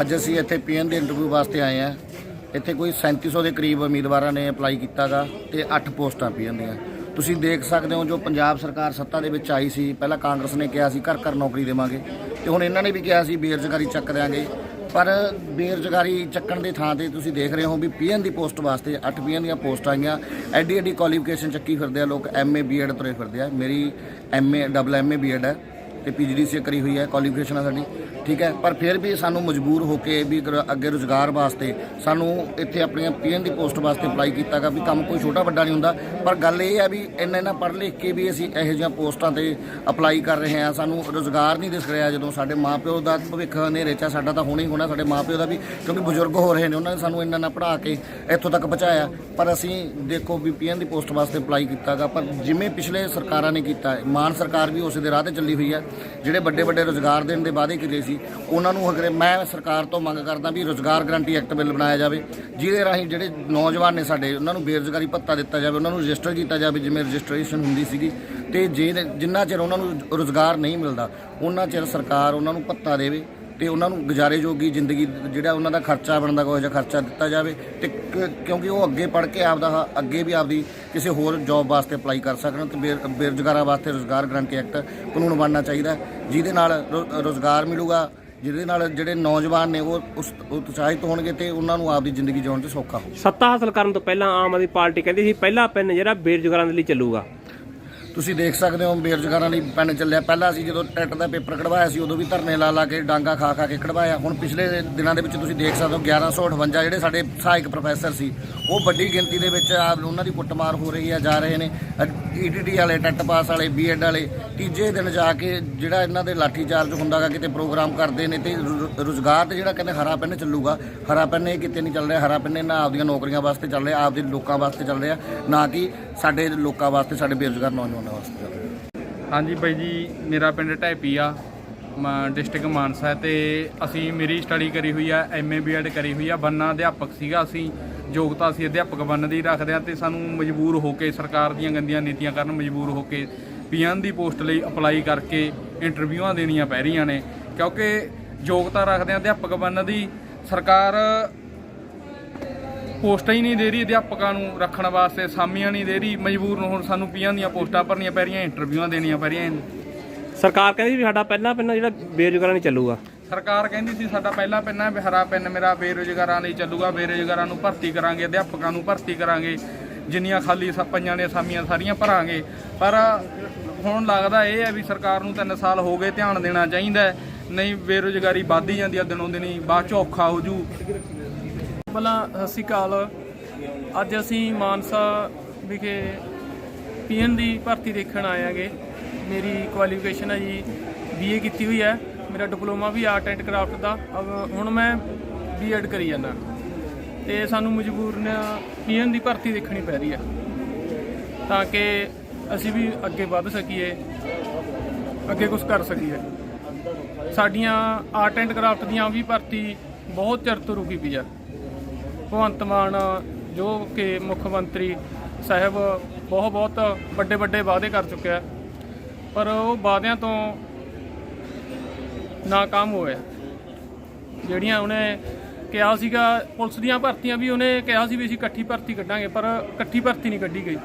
ਅੱਜ ਅਸੀਂ ਇੱਥੇ ਪੀਐਨ ਦੇ ਇੰਟਰਵਿਊ ਵਾਸਤੇ ਆਏ ਆ ਇੱਥੇ ਕੋਈ 3700 ਦੇ ਕਰੀਬ ਉਮੀਦਵਾਰਾਂ ਨੇ ਅਪਲਾਈ ਕੀਤਾਗਾ ਤੇ 8 ਪੋਸਟਾਂ ਪੀਐਨ ਦੀਆਂ। ਤੁਸੀਂ ਦੇਖ ਸਕਦੇ ਹੋ ਜੋ ਪੰਜਾਬ ਸਰਕਾਰ ਸੱਤਾ ਦੇ ਵਿੱਚ ਆਈ ਸੀ। ਪਹਿਲਾਂ ਕਾਂਗਰਸ ਨੇ ਕਿਹਾ ਸੀ, ਘਰ ਘਰ ਨੌਕਰੀ ਦੇਵਾਂਗੇ। ਤੇ ਹੁਣ ਇਹਨਾਂ ਨੇ ਵੀ ਕਿਹਾ ਸੀ, ਬੇਰੁਜ਼ਗਾਰੀ ਚੱਕ ਦਿਆਂਗੇ। ਪਰ ਬੇਰੁਜ਼ਗਾਰੀ ਚੱਕਣ ਦੇ ਥਾਂ ਤੇ ਤੁਸੀਂ ਦੇਖ ਰਹੇ ਹੋ ਵੀ ਪੀਐਨ ਦੀ ਪੋਸਟ ਵਾਸਤੇ 8 ਪੀਐਨ ਦੀਆਂ ਪੋਸਟਾਂ ਆਈਆਂ। ਐਡੀ ਐਡੀ ਕੁਆਲੀਫਿਕੇਸ਼ਨ ਚੱਕੀ ਫਿਰਦੇ ਆ ਲੋਕ। ਐਮਏ ਬੀਐਡ ਤੁਰੇ ਫਿਰਦੇ ਆ। ਮੇਰੀ ਐਮਏ ਡਬਲ ਐਮਏ ਬੀਐਡ ਹੈ ਤੇ ਪੀਜੀਡੀਸੀ ਕਰੀ ਹੋਈ ਹੈ ਕੁਆਲੀਫਿਕੇਸ਼ਨ ਆ ਸਾਡੀ ਠੀਕ ਹੈ? ਪਰ ਫਿਰ ਵੀ ਸਾਨੂੰ ਮਜਬੂਰ ਹੋ ਕੇ ਵੀ ਅੱਗੇ ਰੁਜ਼ਗਾਰ ਵਾਸਤੇ ਸਾਨੂੰ ਇੱਥੇ ਆਪਣੀਆਂ ਪੀਐਨ ਦੀ ਪੋਸਟ ਵਾਸਤੇ ਅਪਲਾਈ ਕੀਤਾਗਾ ਵੀ ਕੰਮ ਕੋਈ ਛੋਟਾ ਵੱਡਾ ਨਹੀਂ ਹੁੰਦਾ। ਪਰ ਗੱਲ ਇਹ ਹੈ ਵੀ ਇੰਨਾ ਇੰਨਾ ਪੜ੍ਹ ਲਿਖ ਕੇ ਵੀ ਅਸੀਂ ਇਹੋ ਜਿਹੀਆਂ ਪੋਸਟਾਂ ਤੇ ਅਪਲਾਈ ਕਰ ਰਹੇ ਹਾਂ। ਸਾਨੂੰ ਰੁਜ਼ਗਾਰ ਨਹੀਂ ਦਿਸ ਰਿਹਾ ਜਦੋਂ ਸਾਡੇ ਮਾਪਿਓ ਦਾ ਭਵਿੱਖ ਹਨੇਰੇ 'ਚ ਆ, ਸਾਡਾ ਤਾਂ ਹੋਣਾ ਹੀ ਹੋਣਾ ਸਾਡੇ ਮਾਪਿਓ ਦਾ ਵੀ ਕਿਉਂਕਿ ਬਜ਼ੁਰਗ ਹੋ ਰਹੇ ਨੇ ਉਹਨਾਂ ਨੇ ਸਾਨੂੰ ਇੰਨਾ ਨਾ ਪੜ੍ਹਾ ਕੇ ਇੱਥੋਂ ਤੱਕ ਪਹੁੰਚਾਇਆ। ਪਰ ਅਸੀਂ ਦੇਖੋ ਵੀ ਪੀਐਨ ਦੀ ਪੋਸਟ ਵਾਸਤੇ ਅਪਲਾਈ ਕੀਤਾਗਾ ਪਰ ਜਿਵੇਂ ਪਿਛਲੇ ਸਰਕਾਰਾਂ ਨੇ ਕੀਤਾ ਹੈ, ਮਾਨ ਸਰਕਾਰ ਵੀ ਉਸੇ ਦੇ ਰਾਹ ਤੇ ਚੱਲੀ ਹੋਈ ਹੈ। ਜਿਹੜੇ ਵੱਡੇ ਵੱਡੇ ਰੁਜ਼ਗਾਰ ਦੇਣ ਦੇ ਵਾਅਦੇ ਕੀਤੇ ਸੀ, ਉਹਨਾਂ ਨੂੰ ਅਗਰ ਮੈਂ ਸਰਕਾਰ ਤੋਂ ਮੰਗ ਕਰਦਾ ਵੀ ਰੁਜ਼ਗਾਰ ਗਰੰਟੀ ਐਕਟ ਬਿੱਲ ਬਣਾਇਆ ਜਾਵੇ, ਜਿਹਦੇ ਰਾਹੀਂ ਜਿਹੜੇ ਨੌਜਵਾਨ ਨੇ ਸਾਡੇ, ਉਹਨਾਂ ਨੂੰ ਬੇਰੁਜ਼ਗਾਰੀ ਭੱਤਾ ਦਿੱਤਾ ਜਾਵੇ, ਉਹਨਾਂ ਨੂੰ ਰਜਿਸਟਰ ਕੀਤਾ ਜਾਵੇ, ਜਿਵੇਂ ਰਜਿਸਟ੍ਰੇਸ਼ਨ ਹੁੰਦੀ ਸੀਗੀ, ਤੇ ਜੇ ਜਿੰਨਾ ਚਿਰ ਉਹਨਾਂ ਨੂੰ ਰੁਜ਼ਗਾਰ ਨਹੀਂ ਮਿਲਦਾ, ਉਹਨਾਂ ਚਿਰ ਸਰਕਾਰ ਉਹਨਾਂ ਨੂੰ ਭੱਤਾ ਦੇਵੇ ਤੇ ਉਹਨਾਂ ਨੂੰ ਗੁਜ਼ਾਰੇ ਜੋਗੀ ਜ਼ਿੰਦਗੀ ਜਿਹੜਾ ਉਹਨਾਂ ਦਾ ਖਰਚਾ ਬਣਦਾ ਕੋਈ ਜਿਹਾ ਖਰਚਾ ਦਿੱਤਾ ਜਾਵੇ ਤੇ ਕਿਉਂਕਿ ਉਹ ਅੱਗੇ ਪੜ੍ਹ ਕੇ ਆਪਦਾ ਹ- ਅੱਗੇ ਵੀ ਆਪਦੀ ਕਿਸੇ ਹੋਰ ਜੌਬ ਵਾਸਤੇ ਅਪਲਾਈ ਕਰ ਸਕਣ ਤੇ ਬੇਰ- ਬੇਰੁਜ਼ਗਾਰਾਂ ਵਾਸਤੇ ਰੁਜ਼ਗਾਰ ਗਰੰਟੀ ਐਕਟ ਕਾਨੂੰਨ ਬਣਨਾ ਚਾਹੀਦਾ। ਜਿਹਦੇ ਨਾਲ ਰੁ- ਰੁਜ਼ਗਾਰ ਮਿਲੂਗਾ, ਜਿਹਦੇ ਨਾਲ ਜਿਹੜੇ ਨੌਜਵਾਨ ਨੇ ਉਹ, ਉਸ, ਉਤਸ਼ਾਹਿਤ ਹੋਣਗੇ ਤੇ ਉਹਨਾਂ ਨੂੰ ਆਪਦੀ ਜ਼ਿੰਦਗੀ ਜਿਉਣ 'ਚ ਸੌਖਾ ਹੋਊ। ਸੱਤਾ ਹਾਸਲ ਕਰਨ ਤੋਂ ਪਹਿਲਾਂ ਆਮ ਆਦਮੀ ਪਾਰਟੀ ਕਹਿੰਦੀ ਸੀ, ਪਹਿਲਾ ਪਿੰਨ ਜਿਹੜਾ ਬੇਰੁਜ਼ਗਾਰਾਂ ਦੇ ਲਈ ਚੱਲੂਗਾ। ਤੁਸੀਂ ਦੇਖ ਸਕਦੇ ਹੋ ਬੇਰੁਜ਼ਗਾਰਾਂ ਲਈ ਪੈਨ ਚੱਲਿਆ। ਪਹਿਲਾਂ ਅਸੀਂ ਜਦੋਂ ਟੈਟ ਦਾ ਪੇਪਰ ਕਢਵਾਇਆ ਸੀ, ਉਦੋਂ ਵੀ ਧਰਨੇ ਲਾ ਲਾ ਕੇ ਡਾਂਗਾ ਖਾ ਖਾ ਕੇ ਕਢਵਾਇਆ। ਹੁਣ ਪਿਛਲੇ ਦਿਨਾਂ ਦੇ ਵਿੱਚ ਤੁਸੀਂ ਦੇਖ ਸਕਦੇ ਹੋ 1158 ਜਿਹੜੇ ਸਾਡੇ ਸਹਾਇਕ ਪ੍ਰੋਫੈਸਰ ਸੀ, ਉਹ ਵੱਡੀ ਗਿਣਤੀ ਦੇ ਵਿੱਚ ਆ ਉਹਨਾਂ ਦੀ ਕੁੱਟਮਾਰ ਹੋ ਰਹੀ ਹੈ ਜਾ ਰਹੇ ਨੇ। ਈਟੀਟੀ ਵਾਲੇ, ਟੈਟ ਪਾਸ ਵਾਲੇ ਬੀਐਡ ਵਾਲੇ, ਤੀਜੇ ਦਿਨ ਜਾ ਕੇ ਜਿਹੜਾ ਇਹਨਾਂ ਦੇ ਲਾਠੀ ਚਾਰਜ ਹੁੰਦਾਗਾ, ਕਿਤੇ ਪ੍ਰੋਗਰਾਮ ਕਰਦੇ ਨੇ ਤੇ ਰੁ- ਰੁਜ਼ਗਾਰ ਤੇ ਜਿਹੜਾ ਕਹਿੰਦੇ ਹਰਾ ਪੈਨ ਚੱਲੂਗਾ, ਹਰਾ ਪੈਨ ਇਹ ਕਿਤੇ ਨਹੀਂ ਚੱਲ ਰਿਹਾ। ਹਰਾ ਪੈਨ ਨਾ ਆਪਦੀਆਂ ਨੌਕਰੀਆਂ ਵਾਸਤੇ ਚੱਲ ਰਿਹਾ, ਆਪਦੇ ਲੋਕਾਂ ਵਾਸਤੇ ਚੱਲ ਰਿਹਾ। ਨਾ ਕਿ ਸਾਡੇ ਲੋਕਾਂ ਵਾਸਤੇ, ਸਾਡੇ ਬੇਰੁਜ਼ਗਾਰ ਨੌਜਵਾਨ ਵਾਸਤੇ ਚੱਲ ਹਾਂਜੀ ਬਾਈ ਜੀ, ਮੇਰਾ ਪਿੰਡ ਢੈਪੀ ਆ। ਡਿਸਟ੍ਰਿਕਟ ਮਾਨਸਾ ਹੈ ਤੇ ਅਸੀਂ ਮੇਰੀ ਸਟੱਡੀ ਕਰੀ ਹੋਈ ਆ ਐਮਏ ਬੀਐਡ ਕਰੀ ਹੋਈ ਆ। ਬੰਨਾ ਅਧਿਆਪਕ ਸੀਗਾ ਅਸੀਂ ਯੋਗਤਾ ਸੀ ਅਧਿਆਪਕ ਬਣਨ ਦੀ ਰੱਖਦੇ ਆ ਤੇ ਸਾਨੂੰ ਮਜਬੂਰ ਹੋ ਕੇ ਸਰਕਾਰ ਦੀਆਂ ਗੰਦੀਆਂ ਨੀਤੀਆਂ ਕਾਰਨ ਮਜਬੂਰ ਹੋ ਕੇ ਪੀਐਨ ਦੀ ਪੋਸਟ ਲਈ ਅਪਲਾਈ ਕਰਕੇ ਇੰਟਰਵਿਊਆਂ ਦੇਣੀਆਂ ਪੈ ਰਹੀਆਂ ਨੇ। ਕਿਉਂਕਿ ਯੋਗਤਾ ਰੱਖਦੇ ਆ ਅਧਿਆਪਕ ਬਣਨ ਦੀ, ਸਰਕਾਰ ਪੋਸਟਾਂ ਹੀ ਨਹੀਂ ਦੇ ਰਹੀ ਅਧਿਆਪਕਾਂ ਨੂੰ ਰੱਖਣ ਵਾਸਤੇ ਸਾਮੀਆਂ ਨਹੀਂ ਦੇ ਰਹੀ ਮਜਬੂਰ ਨੂੰ ਹੁਣ ਸਾਨੂੰ ਪੀਆਂ ਦੀਆਂ ਪੋਸਟਾਂ ਭਰਨੀਆਂ ਪੈ ਰਹੀਆਂ ਇੰਟਰਵਿਊਆਂ ਦੇਣੀਆਂ ਪੈ ਰਹੀਆਂ ਸਰਕਾਰ ਕਹਿੰਦੀ ਵੀ ਸਾਡਾ ਪਹਿਲਾ ਪੈਨ ਜਿਹੜਾ ਬੇਰੁਜ਼ਗਾਰਾਂ ਲਈ ਚੱਲੂਗਾ। ਸਰਕਾਰ ਕਹਿੰਦੀ ਸੀ ਸਾਡਾ ਪਹਿਲਾ ਪੈਨ ਹੈ ਵੀ ਹਰਾ ਪੈਨ ਮੇਰਾ ਬੇਰੁਜ਼ਗਾਰਾਂ ਲਈ ਚੱਲੂਗਾ ਬੇਰੁਜ਼ਗਾਰਾਂ ਨੂੰ ਭਰਤੀ ਕਰਾਂਗੇ ਅਧਿਆਪਕਾਂ ਨੂੰ ਭਰਤੀ ਕਰਾਂਗੇ ਜਿੰਨੀਆਂ ਖਾਲੀ ਪਈਆਂ ਨੇ ਅਸਾਮੀਆਂ ਸਾਰੀਆਂ ਭਰਾਂਗੇ। ਪਰ ਹੁਣ ਲੱਗਦਾ ਇਹ ਹੈ ਵੀ ਸਰਕਾਰ ਨੂੰ 3 ਸਾਲ ਹੋ ਗਏ ਧਿਆਨ ਦੇਣਾ ਚਾਹੀਦਾ। ਨਹੀਂ ਬੇਰੁਜ਼ਗਾਰੀ ਵੱਧਦੀ ਜਾਂਦੀ ਆ ਦਿਨੋਂ ਦਿਨੀ ਬਾਅਦ ਚ ਔਖਾ ਹੋ ਜੂ। ਪਹਿਲਾਂ ਸਤਿ ਸ਼੍ਰੀ ਅਕਾਲ। ਅੱਜ ਅਸੀਂ ਮਾਨਸਾ ਵਿਖੇ ਪੀਐਨ ਦੀ ਭਰਤੀ ਦੇਖਣ ਆਏ ਆਂਗੇ ਮੇਰੀ ਕੁਆਲੀਫਿਕੇਸ਼ਨ ਹੈ ਜੀ ਬੀਏ ਕੀਤੀ ਹੋਈ ਹੈ। ਮੇਰਾ ਡਿਪਲੋਮਾ ਵੀ ਆਰਟ ਐਂਡ ਕਰਾਫਟ ਦਾ। ਅਬ ਹੁਣ ਮੈਂ ਬੀਐਡ ਕਰੀ ਜਾਂਦਾ। ਤੇ ਸਾਨੂੰ ਮਜਬੂਰਨ ਪੀਐਨ ਦੀ ਭਰਤੀ ਦੇਖਣੀ ਪੈ ਰਹੀ ਹੈ। ਤਾਂ ਕਿ ਅਸੀਂ ਵੀ ਅੱਗੇ ਵੱਧ ਸਕੀਏ, ਅੱਗੇ ਕੁਝ ਕਰ ਸਕੀਏ। ਸਾਡੀਆਂ ਆਰਟ ਐਂਡ ਕਰਾਫਟ ਦੀਆਂ ਵੀ ਭਰਤੀ ਬਹੁਤ ਚਿਰ ਤੋਂ ਰੁਕੀ ਪਈ ਆ ਭਗਵੰਤ ਮਾਨ, ਜੋ ਕਿ ਮੁੱਖ ਮੰਤਰੀ ਸਾਹਿਬ ਬਹੁਤ ਬਹੁਤ ਵੱਡੇ ਵੱਡੇ ਵਾਅਦੇ ਕਰ ਚੁੱਕਿਆ ਪਰ ਉਹ ਵਾਅਦਿਆਂ ਤੋਂ ਨਾਕਾਮ ਹੋਇਆ। ਜਿਹੜੀਆਂ ਉਹਨੇ ਕਿਹਾ ਸੀਗਾ, ਪੁਲਿਸ ਦੀਆਂ ਭਰਤੀਆਂ ਵੀ ਉਹਨੇ ਕਿਹਾ ਸੀ ਵੀ ਅਸੀਂ ਇਕੱਠੀ ਭਰਤੀ ਕੱਢਾਂਗੇ, ਪਰ ਇਕੱਠੀ ਭਰਤੀ ਨਹੀਂ ਕੱਢੀ ਗਈ।